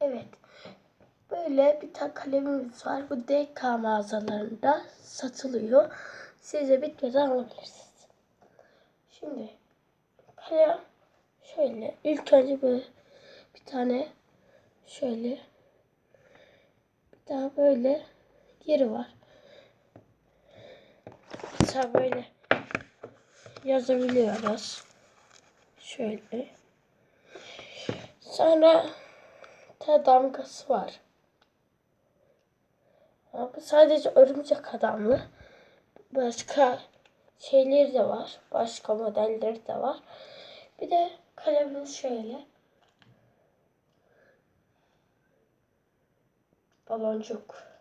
Evet. Böyle bir tane kalemimiz var. Bu DK mağazalarında satılıyor. Size bitmeden alabilirsiniz. Şimdi kalem şöyle ilk önce böyle bir tane şöyle bir daha böyle yeri var. Mesela böyle yazabiliyoruz. Şöyle. Sonra ta damgası var. Bu sadece örümcek adamlı. Başka şeyleri de var. Başka modelleri de var. Bir de kalemimiz şöyle. Baloncuk.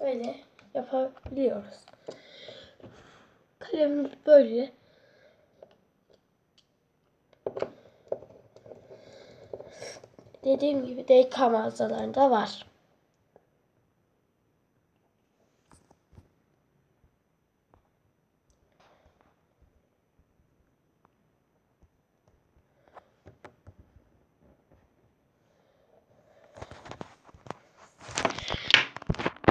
Böyle yapabiliyoruz. Kalemimiz böyle. Dediğim gibi DK mağazalarında var.